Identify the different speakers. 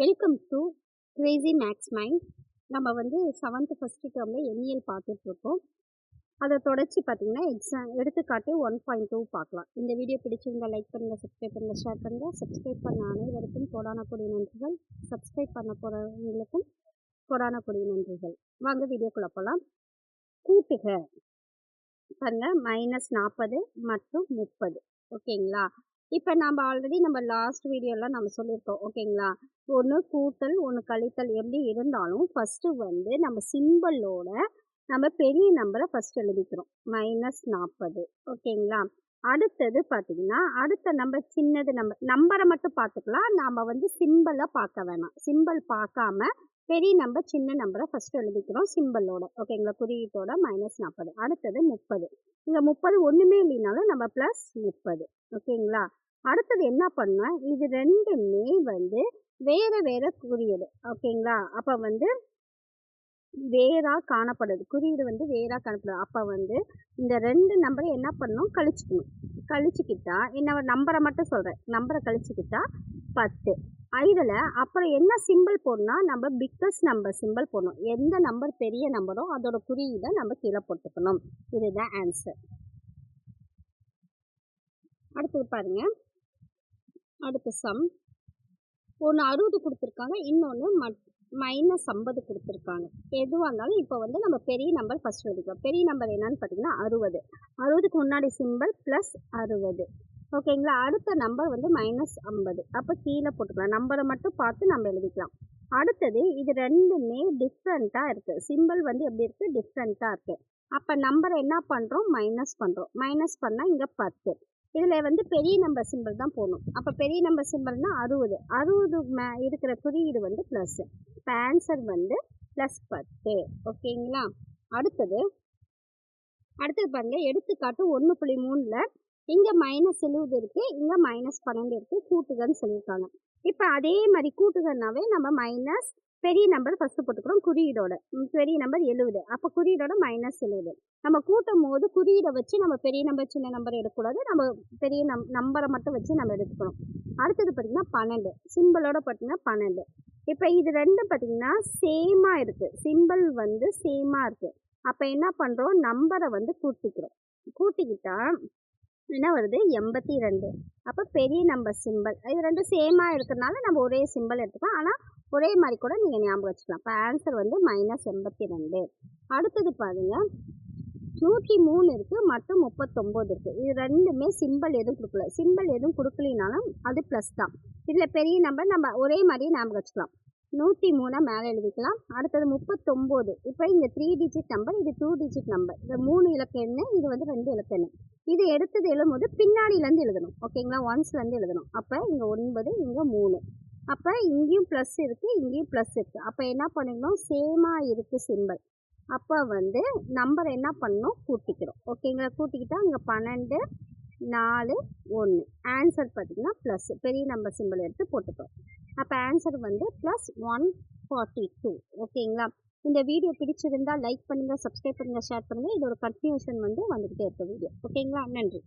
Speaker 1: Welcome to crazy max mind நம்ம வந்து seventh first டேர்மில் எண்ணியல் பார்த்துட்ருக்கோம். அதை தொடர்ச்சி பார்த்தீங்கன்னா எக்ஸாம் எடுத்துக்காட்டு ஒன் பாயிண்ட் டூ பார்க்கலாம். இந்த வீடியோ பிடிச்சிருந்தா லைக் பண்ணுங்கள் சப்ஸ்கிரைப் பண்ணுங்கள் ஷேர் பண்ணுங்கள் சப்ஸ்கிரைப் பண்ண அனைவருக்கும் கொடான நன்றிகள். சப்ஸ்கிரைப் பண்ண போகிறவங்களுக்கும் கொடான நன்றிகள். வாங்க வீடியோக்குள்ள போகலாம் கூட்டுக. பாருங்கள் மைனஸ் நாற்பது மற்றும் முப்பது. ஓகேங்களா இப்போ நம்ம ஆல்ரெடி நம்ம லாஸ்ட் வீடியோலாம் நம்ம சொல்லியிருக்கோம் ஓகேங்களா? ஒன்று கூட்டல் ஒன்று கழித்தல் எப்படி இருந்தாலும் ஃபஸ்ட்டு வந்து நம்ம சிம்பிளோட நம்ம பெரிய நம்பரை ஃபஸ்ட் எழுதிக்கிறோம். மைனஸ் நாற்பது ஓகேங்களா? அடுத்தது பார்த்தீங்கன்னா அடுத்த நம்பர் சின்னது நம்பர் நம்பரை மட்டும் பார்த்துக்கலாம். நாம் வந்து சிம்பிளை பார்க்க வேணாம். சிம்பிள் பார்க்காம பெரிய நம்பர் சின்ன நம்பரை ஃபஸ்ட்டு எழுதிக்கிறோம் சிம்பிளோட ஓகேங்களா? குறியீட்டோட மைனஸ் நாற்பது அடுத்தது முப்பது. இங்கே முப்பது ஒன்றுமே இல்லைனாலும் நம்ம ப்ளஸ் முப்பது ஓகேங்களா? அடுத்தது என்ன பண்ணால் இது ரெண்டுமே வந்து வேறு வேறு குறியீடு. ஓகேங்களா? அப்போ வந்து வேறாக காணப்படுது. குறியீடு வந்து வேறாக காணப்படுது. அப்போ வந்து இந்த ரெண்டு நம்பரை என்ன பண்ணணும்? கழிச்சுக்கணும். கழிச்சுக்கிட்டா என்ன நம்பரை மட்டும் சொல்கிறேன் நம்பரை கழிச்சுக்கிட்டா பத்து. இதில் அப்புறம் என்ன சிம்பிள் போடணும்னா நம்ம பிக்கஸ்ட் நம்பர் சிம்பிள் போடணும். எந்த நம்பர் பெரிய நம்பரோ அதோட குறியீடை நம்ம கீழே போட்டுக்கணும். இதுதான் ஆன்சர் அடுத்தது பாருங்கள் அடுத்த சம் ஒன்று அறுபது கொடுத்துருக்காங்க இன்னொன்று மட் மைனஸ் ஐம்பது கொடுத்துருக்காங்க. எதுவாக இருந்தாலும் இப்போ வந்து நம்ம பெரிய நம்பர் ஃபஸ்ட் எடுக்கலாம் பெரிய நம்பர் என்னன்னு பார்த்தீங்கன்னா அறுபது. அறுபதுக்கு முன்னாடி சிம்பிள் ப்ளஸ் அறுபது. ஓகேங்களா அடுத்த நம்பர் வந்து மைனஸ் ஐம்பது. அப்போ கீழே போட்டுக்கலாம். நம்பரை மட்டும் பார்த்து நம்ம எழுதிக்கலாம். அடுத்தது இது ரெண்டுமே டிஃப்ரெண்ட்டாக இருக்குது சிம்பிள் வந்து எப்படி இருக்குது டிஃப்ரெண்ட்டாக இருக்குது அப்போ நம்பரை என்ன பண்ணுறோம் மைனஸ் பண்ணுறோம் மைனஸ் பண்ணால் இங்கே பத்து. இதில் வந்து பெரிய நம்பர் சிம்பிள் தான் போடணும். அப்போ பெரிய நம்பர் சிம்பிள்னால் அறுபது. அறுபது மே இருக்கிற குறியீடு வந்து ப்ளஸ்ஸு இப்போ ஆன்சர் வந்து ப்ளஸ் பத்து. ஓகேங்களா அடுத்தது அடுத்தது பாருங்கள் எடுத்துக்காட்டு ஒன்று புள்ளி மூணில் இங்கே மைனஸ் எழுபது இருக்குது இங்கே மைனஸ் பன்னெண்டு இருக்குது கூட்டுகன்னு சொல்லியிருக்காங்க. இப்போ அதே மாதிரி கூட்டுகன்னாவே நம்ம மைனஸ் பெரிய நம்பர் ஃபஸ்ட்டு போட்டுக்கிறோம் குறியீடோட. பெரிய நம்பர் எழுபது அப்போ குறியீடோட மைனஸ் எழுபது நம்ம கூட்டும் போது குறியீடை வச்சு நம்ம பெரிய நம்பர் சின்ன நம்பர் எடுக்கக்கூடாது. நம்ம பெரிய நம் நம்பரை மட்டும் வச்சு நம்ம எடுத்துக்கணும். அடுத்தது பார்த்திங்கன்னா பன்னெண்டு. சிம்பிளோட பார்த்திங்கன்னா பன்னெண்டு. இப்போ இது ரெண்டும் பார்த்திங்கன்னா சேமாக இருக்குது சிம்பிள் வந்து சேமாக இருக்குது அப்போ என்ன பண்ணுறோம் நம்பரை வந்து கூட்டிக்கிறோம். கூட்டிக்கிட்டால் என்ன வருது? எண்பத்தி ரெண்டு. அப்போ பெரிய நம்பர் சிம்பிள் இது ரெண்டும் சேமாக இருக்கிறதுனால நம்ம ஒரே சிம்பிள் எடுத்துக்கலாம். ஆனால் ஒரே மாதிரி கூட நீங்கள் ஞாபகம் வச்சுக்கலாம். இப்போ ஆன்சர் வந்து மைனஸ் எண்பத்தி ரெண்டு. அடுத்தது பாருங்கள் நூற்றி மூணு இருக்குது மற்றும் முப்பத்தொம்போது இருக்குது இது ரெண்டுமே சிம்பிள் எதுவும் கொடுக்கல. சிம்பிள் எதுவும் கொடுக்கலினாலும் அது ப்ளஸ் தான். இதில் பெரிய நம்பர் நம்ம ஒரே மாதிரி ஞாபகம் வச்சுக்கலாம். நூற்றி மூணாக மேலே எழுதிக்கலாம். அடுத்தது முப்பத்தொம்போது. இப்போ இந்த த்ரீ டிஜிட் நம்பர் இது டூ டிஜிட் நம்பர் இந்த மூணு இலக்க எண்ணு இது வந்து ரெண்டு இலக்க எண்ணு. இது எடுத்தது எழுதும்போது பின்னாடியிலேருந்து எழுதணும். ஓகேங்களா ஒன்ஸ்லேருந்து எழுதணும். அப்போ இங்கே ஒன்பது இங்கே மூணு. அப்போ இங்கேயும் ப்ளஸ் இருக்குது இங்கேயும் ப்ளஸ் இருக்குது அப்போ என்ன பண்ணிக்கணும்? சேமாக இருக்குது சிம்பிள் அப்போ வந்து நம்பர் என்ன பண்ணணும்? கூட்டிக்கிறோம். ஓகேங்களா கூட்டிக்கிட்டா இங்கே பன்னெண்டு நாலு ஒன்று ஆன்சர் பார்த்திங்கன்னா ப்ளஸ் பெரிய நம்பர் சிம்பிள் எடுத்து போட்டுப்போம் அப்போ ஆன்சர் வந்து ப்ளஸ் ஒன் ஃபார்ட்டி டூ ஓகேங்களா இந்த வீடியோ பிடிச்சிருந்தால் லைக் பண்ணுங்கள் சப்ஸ்கிரைப் பண்ணுங்கள் ஷேர் பண்ணுங்கள் இதோட கன்டினியூஷன் வந்து வந்துக்கிட்டே இருக்க வீடியோ ஓகேங்களா நன்றி.